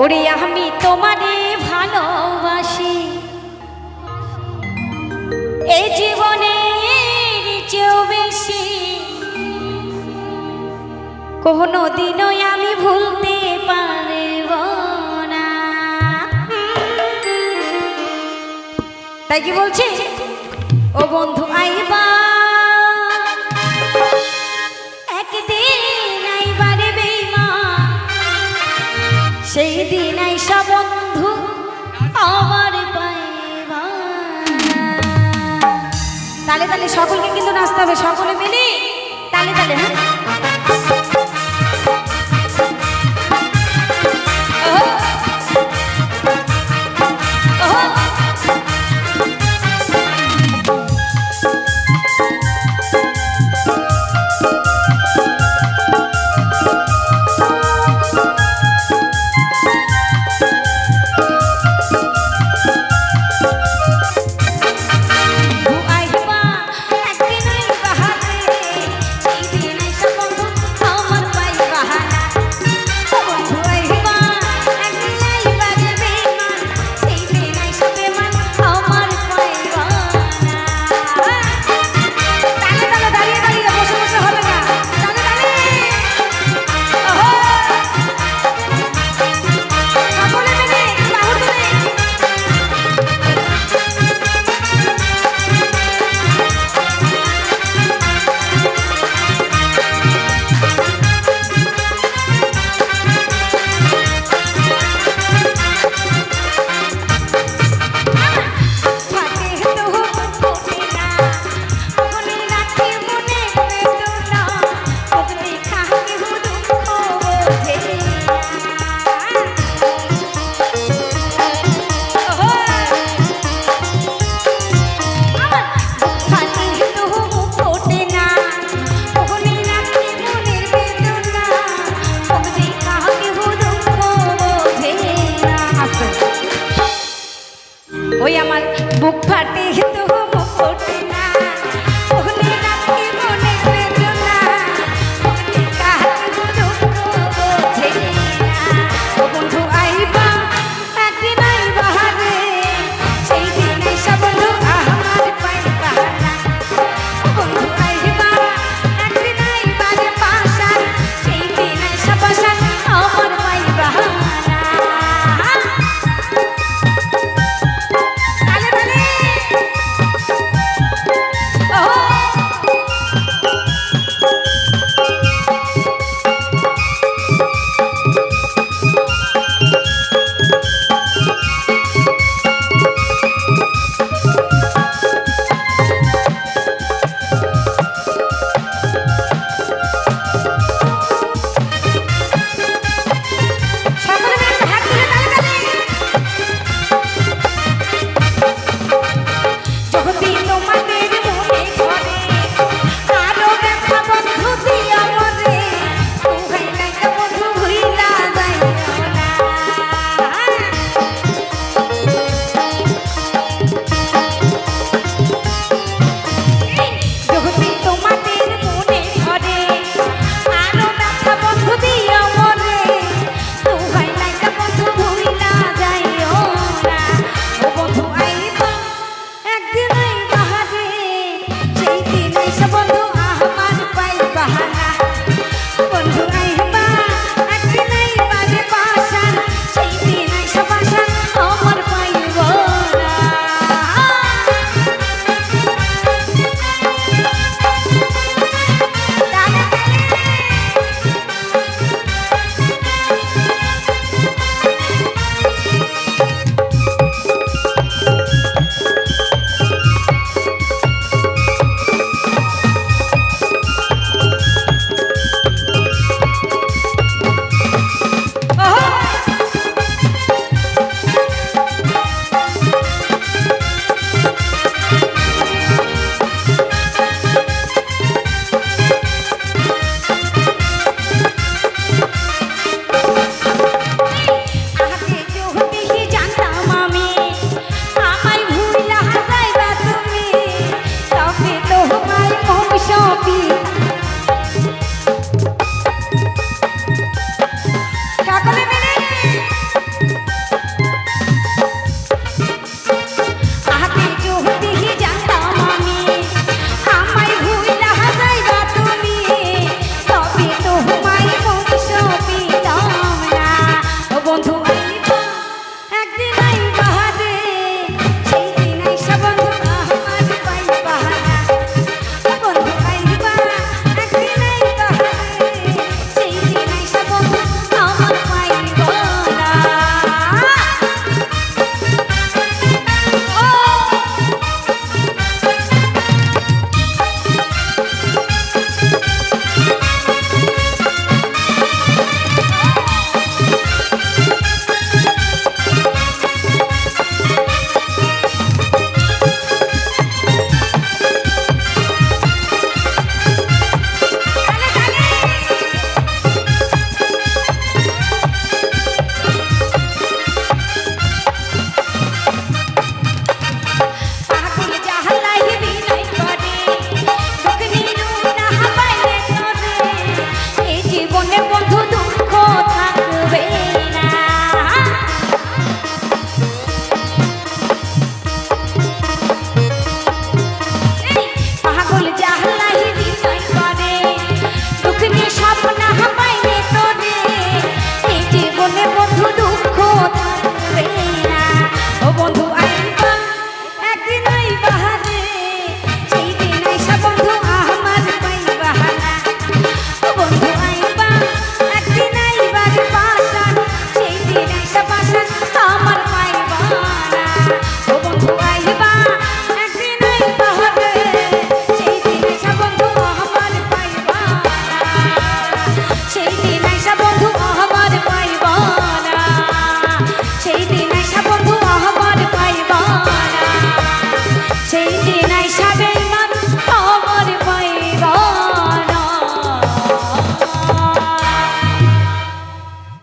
ওরে আমি তোমারে ভালোবাসি। এই জীবনে কোনো দিনও আমি ভুলতে পারব না। তাই কি বলছি? ও বন্ধু, আইবা সেই দিন আইসা বন্ধু আমার তালে তালে সকলকে কিন্তু নাচতে হবে, সকলে মিলে তালে তালে হ্যাঁ? book party